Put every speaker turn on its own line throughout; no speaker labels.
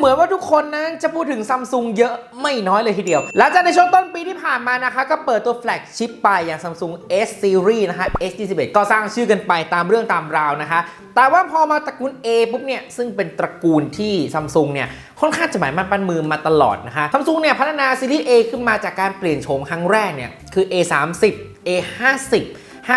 เหมือนว่าทุกคนนะจะพูดถึงซัมซุงเยอะไม่น้อยเลยทีเดียว หลังจากในช่วงต้นปีที่ผ่านมานะคะก็เปิดตัวแฟลกชิปไปอย่าง Samsung S Series นะคะ S21 ก็สร้างชื่อกันไปตามเรื่องตามราวนะคะ แต่ว่าพอมาตระกูล A ปุ๊บเนี่ยซึ่งเป็นตระกูลที่ซัมซุงเนี่ยค่อนข้างจะหมายมั่นปั้นมือมาตลอดนะคะซัมซุงเนี่ยพัฒนาซีรีส์ A ขึ้นมาจากการเปลี่ยนโฉมครั้งแรกเนี่ยคือ A30 A50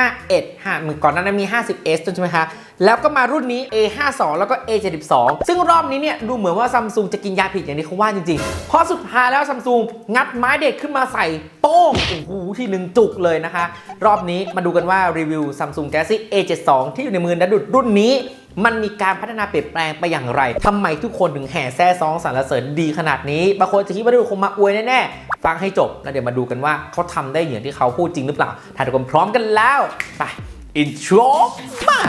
51 5มือก่อนนั้นมี 50s ใช่ไหมคะ แล้วก็มารุ่นนี้ A52 แล้วก็ A72 ซึ่งรอบนี้เนี่ยดูเหมือนว่าซัมซุงจะกินยาผิดอย่างที่เขาว่าจริงๆ เพราะสุดท้ายแล้วซัมซุงงัดไม้เด็ดขึ้นมาใส่โป้ง โอ้โห ที่หนึ่งจุกเลยนะคะ รอบนี้มาดูกันว่ารีวิวซัมซุง Galaxy A72 ที่อยู่ในมือนัดดุดรุ่นนี้ มันมีการพัฒนาเปลี่ยนแปลงไปอย่างไรทำไมทุกคนถึงแห่แซ่ซองสรรเสริญดีขนาดนี้บางคนจะคิดว่าดูคงมาอวยแน่ๆฟังให้จบแล้วเดี๋ยวมาดูกันว่าเขาทำได้อย่างที่เขาพูดจริงหรือเปล่าถ้าทุกคนพร้อมกันแล้วไปอินโทรมา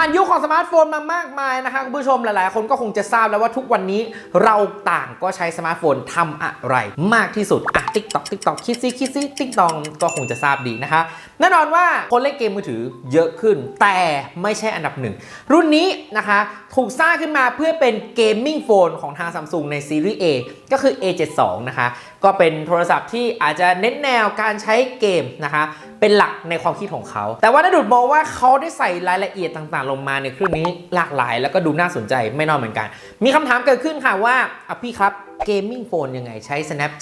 ผ่านยุคของสมาร์ทโฟนมามากมายนะคะคุณผู้ชมหลายๆ คนก็คงจะทราบแล้วว่าทุกวันนี้เราต่างก็ใช้สมาร์ทโฟนทำอะไร มากที่สุดอะติ๊กต็อกติ๊กต็อกคิดซิคิดซิติ๊กตองก็คงจะทราบดีนะคะแน่นอนว่าคนเล่นเกมมือถือเยอะขึ้น แต่ไม่ใช่อันดับหนึ่งรุ่นนี้นะคะถูกสร้างขึ้นมาเพื่อเป็นเกมมิ่งโฟนของทางซัมซุงในซีรีส์ A ก็คือ A72 นะคะก็เป็นโทรศัพท์ที่อาจจะเน้นแนวการใช้เกมนะคะเป็นหลักในความคิดของเขา แต่ว่านาดุดมองว่าเขาได้ใส่รายละเอียดต่างๆ ลงมาในเครื่องนี้หลากหลาย แล้วก็ดูน่าสนใจไม่น้อยเหมือนกัน มีคำถามเกิดขึ้นค่ะว่าอะพี่ครับเกมมิ่งโฟนยังไงใช้ Snap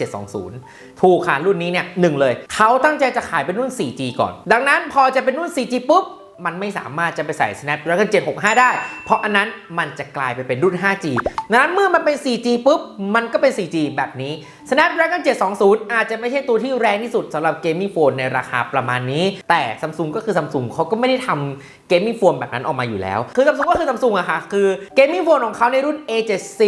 720 ถูกค่ะรุ่นนี้เนี่ยหนึ่งเลย เขาตั้งใจจะขายเป็นรุ่น 4G ก่อน ดังนั้นพอจะเป็นรุ่น 4G ปุ๊บ มันไม่สามารถจะไปใส่ Snapdragon 765 ได้ เพราะอันนั้นมันจะกลายไปเป็นรุ่น 5G ดังนั้นเมื่อมันเป็น 4G ปุ๊บ มันก็เป็น 4G แบบนี้ Snapdragon 720 อาจจะไม่ใช่ตัวที่แรงที่สุดสำหรับเกมมิ่งโฟนในราคาประมาณนี้ แต่ Samsung ก็คือ Samsung เขาก็ไม่ได้ทำเกมมิ่งโฟนแบบนั้นออกมาอยู่แล้ว คือ Samsung ก็คือ Samsung อะค่ะ คือเกมมิ่งโฟนของเขาในรุ่น A70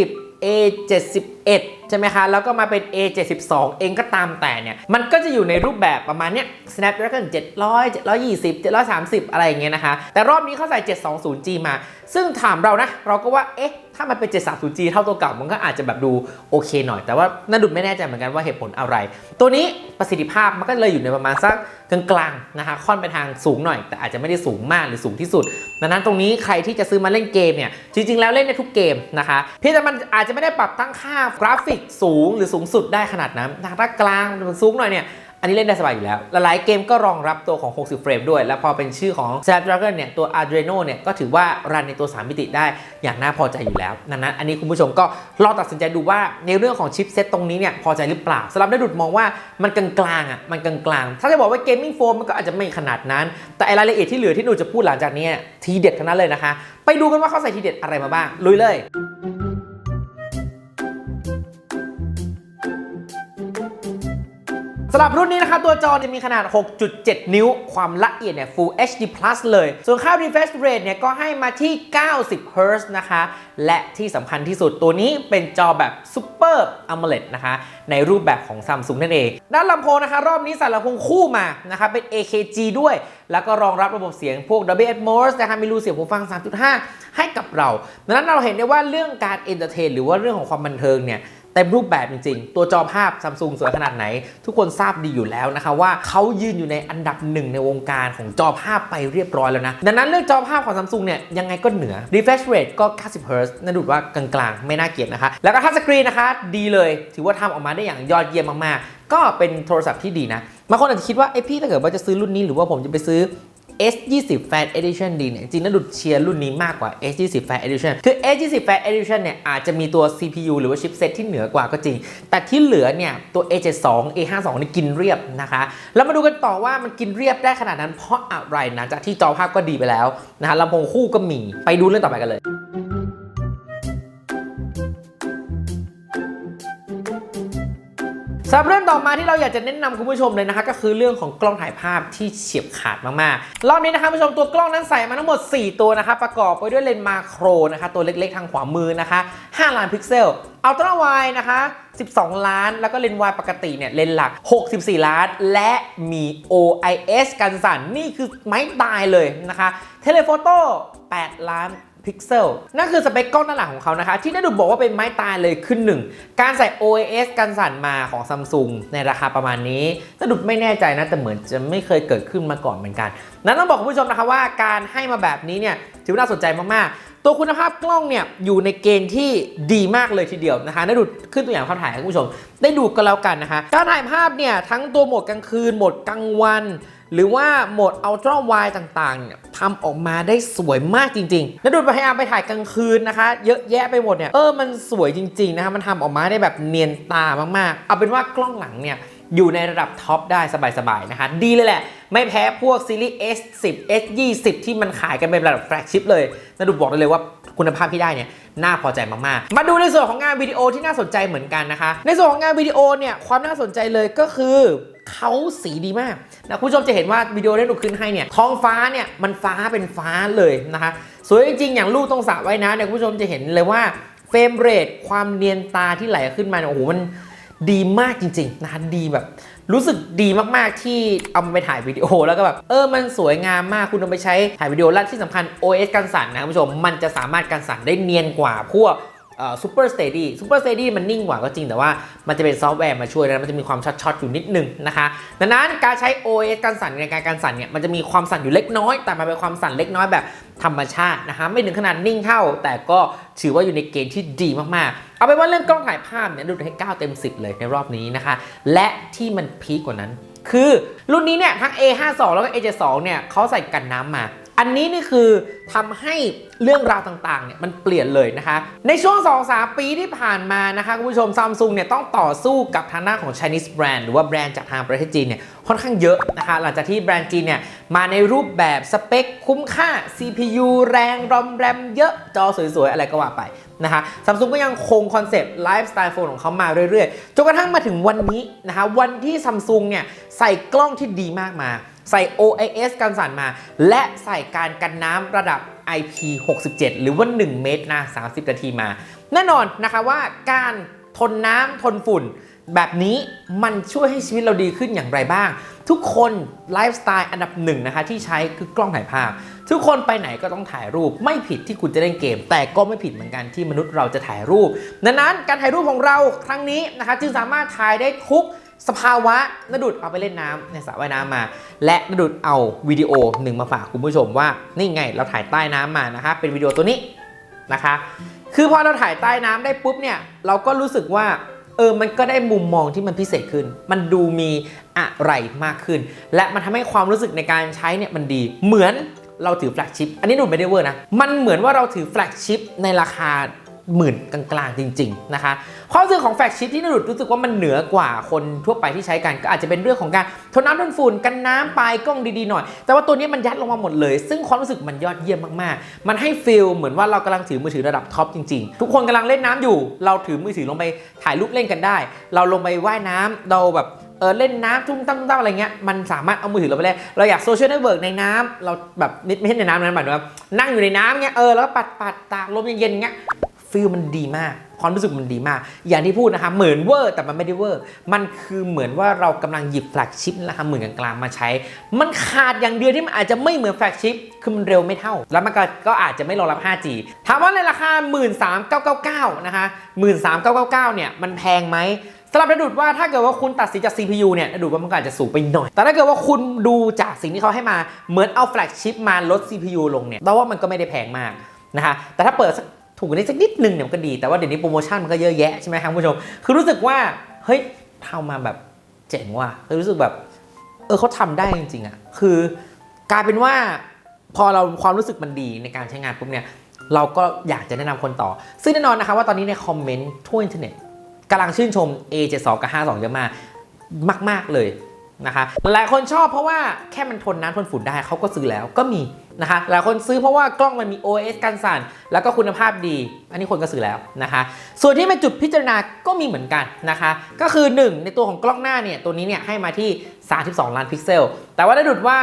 A71 ใช่ไหมคะแล้วก็มาเป็น A72 เองก็ตามแต่เนี่ย มันก็จะอยู่ในรูปแบบประมาณเนี้ย Snapdragon 700 720 730 อะไรอย่างเงี้ยนะคะ แต่รอบนี้เขาใส่ 720G มา ซึ่งถามเรานะ เราก็ว่า เอ๊ะ ถ้ามันเป็น 730G เท่าตัวเก่า มันก็อาจจะแบบดูโอเคหน่อย แต่ว่าน่าดุดไม่แน่ใจเหมือนกันว่าเหตุผลอะไร ตัวนี้ประสิทธิภาพมันก็เลยอยู่ในประมาณสักกลางๆนะคะ ค่อนไปทางสูงหน่อย แต่อาจจะไม่ได้สูงมากหรือสูงที่สุด ดังนั้นตรงนี้ใครที่จะซื้อมาเล่นเกมเนี่ย จริงๆ แล้วเล่นได้ทุกเกมนะคะ เพียงแต่มันอาจจะไม่ได้ปรับตั้งค่ากราฟิกสูงหรือสูงสุดได้ขนาดนั้นถ้ากลางหรือสูงหน่อยเนี่ยอันนี้เล่นได้สบายอยู่แล้ว หลายๆเกมก็รองรับตัวของ 60 เฟรมด้วย แล้วพอเป็นชื่อของ Snapdragon เนี่ย ตัว Adreno เนี่ย ก็ถือว่ารันในตัว 3 มิติได้อย่างน่าพอใจอยู่แล้ว ดังนั้นอันนี้คุณผู้ชมก็ลองตัดสินใจดูว่าในเรื่องของชิปเซ็ตตรงนี้เนี่ย พอใจหรือเปล่าสำหรับได้ดุดมองว่ามันกลางๆอะ มันกลางๆ ถ้าจะบอกว่าเกมมิ่งโฟนมันก็อาจจะไม่ขนาดนั้น แต่รายละเอียดที่เหลือที่หนูจะพูดหลังจากนี้ทีเด็ดทั้งนั้นเลยนะคะ ไปดูกันว่าเขาใส่ทีเด็ดอะไรมาบ้าง ลุยเลย สำหรับรุ่นนี้นะคะตัวจอจะมีขนาด 6.7 นิ้ว ความละเอียดเนี่ย Full HD Plus เลย ส่วนค่า refresh rate เนี่ยก็ให้มาที่ 90 Hz นะคะ และที่สำคัญที่สุดตัวนี้เป็นจอแบบ Super AMOLED นะคะ ในรูปแบบของ Samsung นั่นเอง ด้านลำโพงนะคะ รอบนี้ใส่ลำโพงคู่มานะคะเป็น AKG ด้วย แล้วก็รองรับระบบเสียงพวก Dolby Atmos นะคะมีรูเสียงหูฟัง 3.5 ให้กับเรา ดังนั้นเราเห็นได้ว่าเรื่องการ entertain หรือว่าเรื่องของความบันเทิงเนี่ย ต็มรูปแบบจริง ๆ ตัวจอภาพซัมซุงสวยขนาดไหน ทุกคนทราบดีอยู่แล้วนะคะว่าเขายืนอยู่ในอันดับหนึ่งในวงการของจอภาพไปเรียบร้อยแล้วนะ ดังนั้นเรื่องจอภาพของซัมซุงเนี่ยยังไงก็เหนือ refresh rate ก็ 90 Hz น่าดูว่ากลางๆ ไม่น่าเกลียดนะคะ แล้วก็ทัชสกรีนนะคะ ดีเลย ถือว่าทำออกมาได้อย่างยอดเยี่ยมมากๆ ก็เป็นโทรศัพท์ที่ดีนะบางคนอาจจะคิดว่าไอพี่ถ้าเกิดว่าจะซื้อรุ่นนี้หรือว่าผมจะไปซื้อ S20 Fan Edition ดีเนี่ยจริงๆแล้วดุดเชียร์รุ่นนี้มากกว่า S20 Fan Edition คือ S20 Fan Edition เนี่ยอาจจะมีตัว CPU หรือว่าชิปเซ็ตที่เหนือกว่าก็จริง แต่ที่เหลือเนี่ยตัว A72 A52 นี่กินเรียบนะคะแล้วมาดูกันต่อว่ามันกินเรียบได้ขนาดนั้นเพราะอะไรนะจากที่จอภาพก็ดีไปแล้วนะคะลำโพงคู่ก็มีไปดูเรื่องต่อไปกันเลย สำหรับเรื่องต่อมาที่เราอยากจะแนะนำคุณผู้ชมเลยนะคะ ก็คือเรื่องของกล้องถ่ายภาพที่เฉียบขาดมากๆ รอบนี้นะคะคุณผู้ชมตัวกล้องนั้นใส่มาทั้งหมด 4 ตัวนะคะ ประกอบไปด้วยเลนส์มาโครนะคะ ตัวเล็กๆทางขวามือนะคะ 5 ล้านพิกเซลอัลตร้าไวนะคะ 12 ล้าน แล้วก็เลนส์วายปกติเนี่ยเลนส์หลัก 64 ล้าน และมี OIS กันสั่นนี่คือไม้ตายเลยนะคะ เทเลโฟโต้8ล้าน พิกเซลนั่นคือสเปคกล้องด้านหลังของเขานะคะ ที่ได้ดูบอกว่าเป็นไม้ตายเลยขึ้นหนึ่งการใส่ OIS กันสั่นมาของซัมซุงในราคาประมาณนี้ถ้าดูไม่แน่ใจนะ แต่เหมือนจะไม่เคยเกิดขึ้นมาก่อนเหมือนกันนั้นต้องบอกคุณผู้ชมนะคะว่าการให้มาแบบนี้เนี่ยถือว่าน่าสนใจมากๆ ตัวคุณภาพกล้องเนี่ยอยู่ในเกณฑ์ที่ดีมากเลยทีเดียวนะคะได้ดูขึ้นตัวอย่างภาพถ่ายให้คุณผู้ชม ได้ดูกันแล้วกันนะคะ การถ่ายภาพเนี่ยทั้งตัวโหมดกลางคืนโหมดกลางวัน หรือว่าโหมดอัลตร้าไวต่างๆเนี่ยทำออกมาได้สวยมากจริงๆแล้วดูพยายามไปถ่ายกลางคืนนะคะ เยอะแยะไปหมดเนี่ยเออมันสวยจริงๆนะคะมันทำออกมาได้แบบเนียนตามากๆ เอาเป็นว่ากล้องหลังเนี่ยอยู่ในระดับท็อปได้สบายๆนะคะ ดีเลยแหละ ไม่แพ้พวกซีรีส์ S10 S20 ที่มันขายกันเป็นระดับแฟลกชิพเลยนะดูบอกได้เลยว่า คุณภาพที่ได้เนี่ยน่าพอใจมากๆ มาดูในส่วนของงานวิดีโอที่น่าสนใจเหมือนกันนะคะ ในส่วนของงานวิดีโอเนี่ยความน่าสนใจเลยก็คือเขาสีดีมากนะคุณผู้ชมจะเห็นว่าวิดีโอที่หนูขึ้นให้เนี่ยท้องฟ้าเนี่ยมันฟ้าเป็นฟ้าเลยนะคะสวยจริงๆอย่างลูกตรงสระว่ายน้ำเนี่ยคุณผู้ชมจะเห็นเลยว่าเฟรมเรทความเนียนตาที่ไหลขึ้นมาเนี่ยโอ้โหมันดีมากจริงๆนะคะดีแบบ รู้สึกดีมากๆที่เอามาไปถ่ายวิดีโอ แล้วก็แบบเออมันสวยงามมากคุณเอาไปใช้ถ่ายวิดีโอและที่สำคัญ OS กันสั่นนะคุณผู้ชมมันจะสามารถกันสั่นได้เนียนกว่าพวกซูเปอร์สเตดี้ซูเปอร์สเตดี้มันนิ่งกว่าก็จริงแต่ว่ามันจะเป็นซอฟต์แวร์มาช่วยนะมันจะมีความช็อตๆอยู่นิดนึงนะคะ ดังนั้นการใช้ OS การสั่นในการการสั่นเนี่ยมันจะมีความสั่นอยู่เล็กน้อย แต่มันเป็นความสั่นเล็กน้อยแบบ ธรรมชาตินะคะไม่ถึงขนาดนิ่งเท่า แต่ก็ถือว่าอยู่ในเกณฑ์ที่ดีมากๆ เอาไปว่าเรื่องกล้องถ่ายภาพเนี่ยดูให้ 9 เต็ม 10 เลยในรอบนี้นะคะ และที่มันพีคกว่านั้น คือรุ่นนี้เนี่ยทั้ง A52 แล้วก็ A72 เนี่ยเขาใส่กันน้ำมา อันนี้นี่คือทำให้เรื่องราวต่างๆเนี่ยมันเปลี่ยนเลยนะคะ ในช่วง2-3ปีที่ผ่านมานะคะคุณผู้ชมซัมซุงเนี่ยต้องต่อสู้กับทางด้านของ Chinese brand หรือว่าแบรนด์จากทางประเทศจีนเนี่ยค่อนข้างเยอะนะคะ หลังจากที่แบรนด์จีนเนี่ยมาในรูปแบบสเปคคุ้มค่า CPU แรงรอมแรมเยอะจอสวยๆ อะไรก็ว่าไปนะคะซัมซุงก็ยังคงคอนเซปต์ไลฟ์สไตล์โฟนของเขามาเรื่อยๆ จนกระทั่งมาถึงวันนี้นะคะวันที่ซัมซุงเนี่ยใส่กล้องที่ดีมากมา ใส่ OIS กันสั่นมา และใส่การกันน้ำระดับ IP67 หรือว่า 1 เมตรนะ30 นาทีมา แน่นอนนะคะว่าการทนน้ำทนฝุ่น แบบนี้มันช่วยให้ชีวิตเราดีขึ้นอย่างไรบ้าง ทุกคนไลฟ์สไตล์อันดับหนึ่งนะคะที่ใช้คือกล้องถ่ายภาพ ทุกคนไปไหนก็ต้องถ่ายรูปไม่ผิดที่คุณจะเล่นเกม แต่ก็ไม่ผิดเหมือนกันที่มนุษย์เราจะถ่ายรูปดังนั้นการถ่ายรูปของเราครั้งนี้นะคะจึงสามารถถ่ายได้ทุก สภาวะนดุดเอาไปเล่นน้ำในสระว่ายน้ำมา และนดุดเอาวิดีโอหนึ่งมาฝากคุณผู้ชมว่านี่ไงเราถ่ายใต้น้ำมานะคะ เป็นวิดีโอตัวนี้นะคะ คือพอเราถ่ายใต้น้ำได้ปุ๊บเนี่ยเราก็รู้สึกว่าเออ มันก็ได้มุมมองที่มันพิเศษขึ้น มันดูมีอะไรมากขึ้น และมันทำให้ความรู้สึกในการใช้เนี่ยมันดี เหมือนเราถือแฟลกชิปอันนี้หนูไม่ได้เวอร์นะ มันเหมือนว่าเราถือแฟลกชิปในราคา หมื่นกลางๆจริง ๆ นะคะความรู้สึกของแฟลกชิปที่นรุดรู้สึกว่ามันเหนือกว่าคนทั่วไปที่ใช้กันก็อาจจะเป็นเรื่องของการทนน้ำทนฝุ่นกันน้ำปลายกล้องดีๆหน่อย แต่ว่าตัวนี้มันยัดลงมาหมดเลย ซึ่งความรู้สึกมันยอดเยี่ยมมากๆ มันให้ฟีลเหมือนว่าเรากำลังถือมือถือระดับท็อปจริงๆ ทุกคนกำลังเล่นน้ำอยู่ เราถือมือถือลงไปถ่ายรูปเล่นกันได้ เราลงไปว่ายน้ำเราแบบเออเล่นน้ำทุ่มตั้มตั้มอะไรเงี้ยมันสามารถเอามือถือเราไปเล่นเราอยากโซเชียลเน็ตเวิร์กในน้ำเราแบบไม่ไม่ใช่ในน้ำนั้นแบบว่านั่งอยู่ในน้ำเงี้ยเออแล้วก็ปัดปัดตากลมเย็นๆเงี้ย ฟีลมันดีมาก ความรู้สึกมันดีมาก อย่างที่พูดนะคะเหมือนเวอร์แต่มันไม่ได้เวอร์ มันคือเหมือนว่าเรากำลังหยิบแฟลกชิปราคาหมื่นกลางๆมาใช้ มันขาดอย่างเดียวที่มันอาจจะไม่เหมือนแฟลกชิปคือมันเร็วไม่เท่า แล้วมันก็ก็อาจจะไม่รองรับ 5G ถามว่าในราคา 13,999 นะคะ 13,999 เนี่ยมันแพงไหมสำหรับระดุดว่าถ้าเกิดว่าคุณตัดสินจาก CPU เนี่ยระดุดว่ามันก็อาจจะสูงไปหน่อย แต่ถ้าเกิดว่าคุณดูจากสิ่งที่เขาให้มาเหมือนเอาแฟลกชิปมาลด CPU ลงเนี่ยเราว่ามันก็ไม่ได้แพงมากนะคะแต่ถ้าเปิดสัก ถูกกว่านี้สักนิดนึงเนี่ยมันก็ดี แต่ว่าเดี๋ยวนี้โปรโมชั่นมันก็เยอะแยะใช่ไหมครับคุณผู้ชม คือรู้สึกว่าเฮ้ยทำมาแบบเจ๋งว่ะคือรู้สึกแบบเออเขาทำได้จริงๆอะ คือกลายเป็นว่าพอเราความรู้สึกมันดีในการใช้งานปุ๊บเนี่ยเราก็อยากจะแนะนำคนต่อ ซึ่งแน่นอนนะคะว่าตอนนี้ในคอมเมนต์ทั่วอินเทอร์เน็ตกำลังชื่นชม A72 กับ 52 เยอะมากมาก ๆ เลย นะคะหลายคนชอบเพราะว่าแค่มันทนน้ำทนฝุ่นได้เขาก็ซื้อแล้วก็มีนะคะหลายคนซื้อเพราะว่ากล้องมันมี OS กันสั่น แล้วก็คุณภาพดี อันนี้คนก็ซื้อแล้วนะคะ ส่วนที่เป็นจุดพิจารณาก็มีเหมือนกันนะคะ ก็คือ 1 ในตัวของกล้องหน้าเนี่ยตัวนี้เนี่ยให้มาที่ 32 ล้านพิกเซล แต่ว่าได้ดุดว่า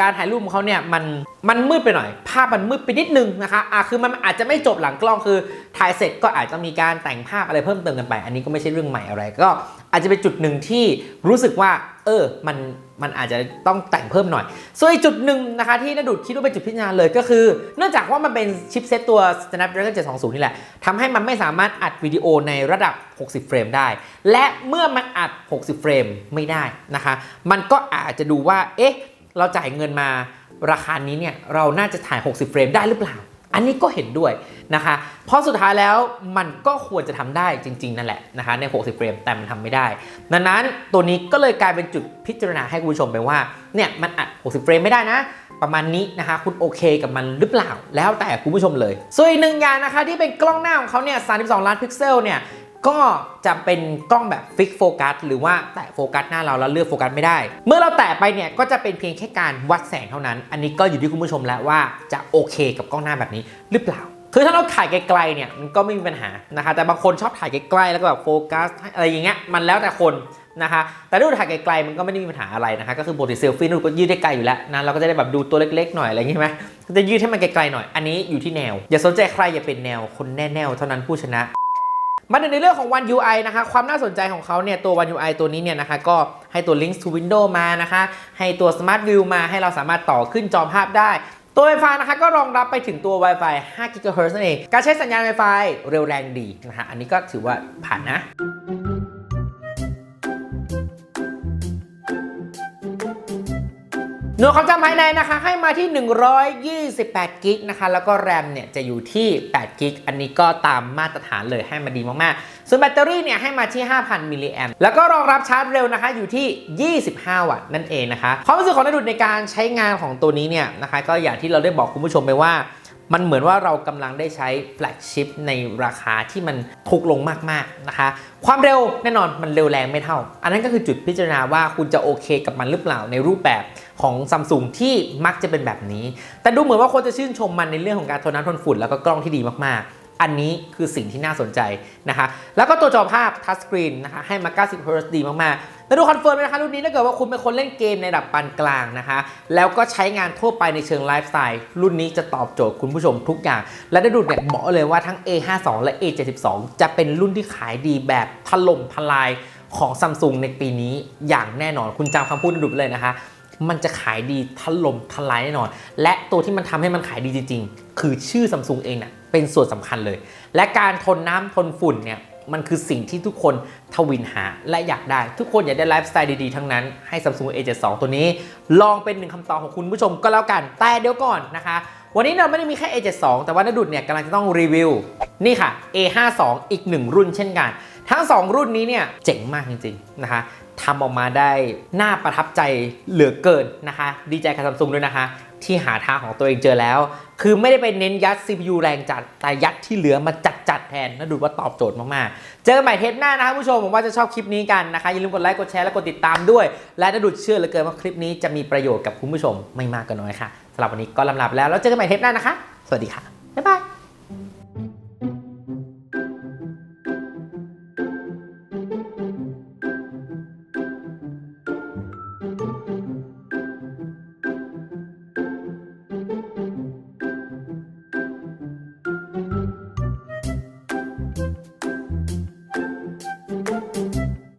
การถ่ายรูปของเขาเนี่ยมันมันมืดไปหน่อย ภาพมันมืดไปนิดนึงนะคะอะคือมันอาจจะไม่จบหลังกล้องคือถ่ายเสร็จก็อาจจะมีการแต่งภาพอะไรเพิ่มเติมกันไป อันนี้ก็ไม่ใช่เรื่องใหม่อะไรก็ อาจจะเป็นจุดหนึ่งที่รู้สึกว่า เออมันมันอาจจะต้องแต่งเพิ่มหน่อย ส่วนอีกจุดหนึ่งนะคะที่นดุดคิดว่าเป็นจุดพิจารณาเลยก็คือ เนื่องจากว่ามันเป็นชิปเซตตัว Snapdragon 720 นี่แหละทำให้มันไม่สามารถอัดวิดีโอในระดับ 60 เฟรมได้ และเมื่อมันอัด 60 เฟรมไม่ได้นะคะ มันก็อาจจะดูว่า เอ๊ะ เราจ่ายเงินมาราคานี้เนี่ย เราน่าจะถ่าย 60 เฟรมได้หรือเปล่า อันนี้ก็เห็นด้วยนะคะ เพราะสุดท้ายแล้วมันก็ควรจะทำได้จริง ๆ นั่นแหละนะคะใน 60 เฟรม แต่มันทำไม่ได้ ดังนั้นตัวนี้ก็เลยกลายเป็นจุดพิจารณาให้คุณผู้ชมไปว่า เนี่ยมันอัด 60 เฟรมไม่ได้นะ ประมาณนี้นะคะ คุณโอเคกับมันหรือเปล่า แล้วแต่คุณผู้ชมเลย ส่วนอีกหนึ่งอย่างนะคะที่เป็นกล้องหน้าของเขาเนี่ย 32 ล้านพิกเซลเนี่ย ก็จะเป็นกล้องแบบฟิกโฟกัสหรือว่าแตะโฟกัสหน้าเราแล้วเลือกโฟกัสไม่ได้ เมื่อเราแตะไปเนี่ยก็จะเป็นเพียงแค่การวัดแสงเท่านั้น อันนี้ก็อยู่ที่คุณผู้ชมแล้วว่าจะโอเคกับกล้องหน้าแบบนี้หรือเปล่า คือถ้าเราถ่ายไกลๆเนี่ยมันก็ไม่มีปัญหานะคะแต่บางคนชอบถ่ายใกล้ๆแล้วก็แบบโฟกัสอะไรอย่างเงี้ยมันแล้วแต่คนนะคะแต่ถ้าเราถ่ายไกลๆมันก็ไม่ได้มีปัญหาอะไรนะคะก็คือปกติเซลฟี่นูนก็ยืดได้ไกลอยู่แล้วนะเราก็จะได้แบบดูตัวเล็กๆหน่อยอะไรอย่างงี้ใช่ไหมก็จะยืดให้มันไกลๆหน่อย อันนี้อยู่ที่แนว อย่าสนใจใครอย่าเป็นแนวคนแน่แนวเท่านั้นผู้ชนะ มาถึงในเรื่องของ One UI นะคะความน่าสนใจของเขาเนี่ยตัว One UI ตัวนี้เนี่ยนะคะก็ให้ตัว Links to Window มานะคะให้ตัว Smart View มาให้เราสามารถต่อขึ้นจอภาพได้ตัว Wi-Fi นะคะก็รองรับไปถึงตัว Wi-Fi 5 GHz นั่นเอง การใช้สัญญาณ Wi-Fi เร็วแรงดีนะคะอันนี้ก็ถือว่าผ่านนะ หน่วยความจำภายในนะคะให้มาที่ 128 กิกนะคะ แล้วก็แรมเนี่ยจะอยู่ที่ 8 กิก อันนี้ก็ตามมาตรฐานเลยให้มาดีมากๆ ส่วนแบตเตอรี่เนี่ยให้มาที่ 5,000 มิลลิแอมแล้วก็รองรับชาร์จเร็วนะคะอยู่ที่ 25 วัตต์นั่นเองนะคะ ความรู้สึกของนดุดในการใช้งานของตัวนี้เนี่ยนะคะ ก็อย่างที่เราได้บอกคุณผู้ชมไปว่า มันเหมือนว่าเรากำลังได้ใช้แฟลกชิพในราคาที่มันถูกลงมากๆนะคะ ความเร็วแน่นอนมันเร็วแรงไม่เท่า อันนั้นก็คือจุดพิจารณาว่าคุณจะโอเคกับมันหรือเปล่าในรูปแบบของซัมซุงที่มักจะเป็นแบบนี้ แต่ดูเหมือนว่าคนจะชื่นชมมันในเรื่องของการทนน้ำทนฝุ่นแล้วก็กล้องที่ดีมากๆ อันนี้คือสิ่งที่น่าสนใจนะคะ แล้วก็ตัวจอภาพทัชสกรีนนะคะให้มา 90 Hz ดีมากๆ แล้วดูคอนเฟิร์มเลยนะคะรุ่นนี้ถ้าเกิดว่าคุณเป็นคนเล่นเกมในระดับปานกลางนะคะ แล้วก็ใช้งานทั่วไปในเชิงไลฟ์สไตล์รุ่นนี้จะตอบโจทย์คุณผู้ชมทุกอย่าง และได้ดูเนี่ยบอกเลยว่าทั้ง A52 และ A72 จะเป็นรุ่นที่ขายดีแบบถล่มทลายของซัมซุงในปีนี้อย่างแน่นอนคุณจำคำพูดดุไปเลยนะคะ มันจะขายดีถล่มทลายแน่นอน และตัวที่มันทำให้มันขายดีจริงๆ คือชื่อซัมซุงเองน่ะเป็นส่วนสำคัญเลย และการทนน้ำทนฝุ่นเนี่ยมันคือสิ่งที่ทุกคนทวินหาและอยากได้ ทุกคนอยากได้ไลฟ์สไตล์ดีๆ ทั้งนั้น ให้ Samsung A72 ตัวนี้ ลองเป็นหนึ่งคำตอบของคุณผู้ชมก็แล้วกัน แต่เดี๋ยวก่อนนะคะ วันนี้เราไม่ได้มีแค่ A72 แต่ว่านดุดเนี่ยกำลังจะต้องรีวิว นี่ค่ะ A52 อีกหนึ่งรุ่นเช่นกัน ทั้ง 2 รุ่นนี้เนี่ยเจ๋งมากจริงๆนะคะ ทำออกมาได้น่าประทับใจเหลือเกินนะคะ ดีใจกับซัมซุงด้วยนะคะ ที่หาทางของตัวเองเจอแล้ว คือไม่ได้ไปเน้นยัด CPU แรงจัด แต่ยัดที่เหลือมาจัดจัดๆแทนนะดูว่าตอบโจทย์มาก ๆ เจอกันใหม่เทปหน้านะครับผู้ชมผมว่าจะชอบคลิปนี้กันนะคะ อย่าลืมกดไลค์กดแชร์และกดติดตามด้วย และถ้าดูเชื่อเหลือเกินว่าคลิปนี้จะมีประโยชน์กับคุณผู้ชมไม่มากก็น้อยค่ะสำหรับวันนี้ก็ลำลาไปแล้วแล้วเจอกันใหม่เทปหน้านะคะ สวัสดีค่ะบ๊ายบาย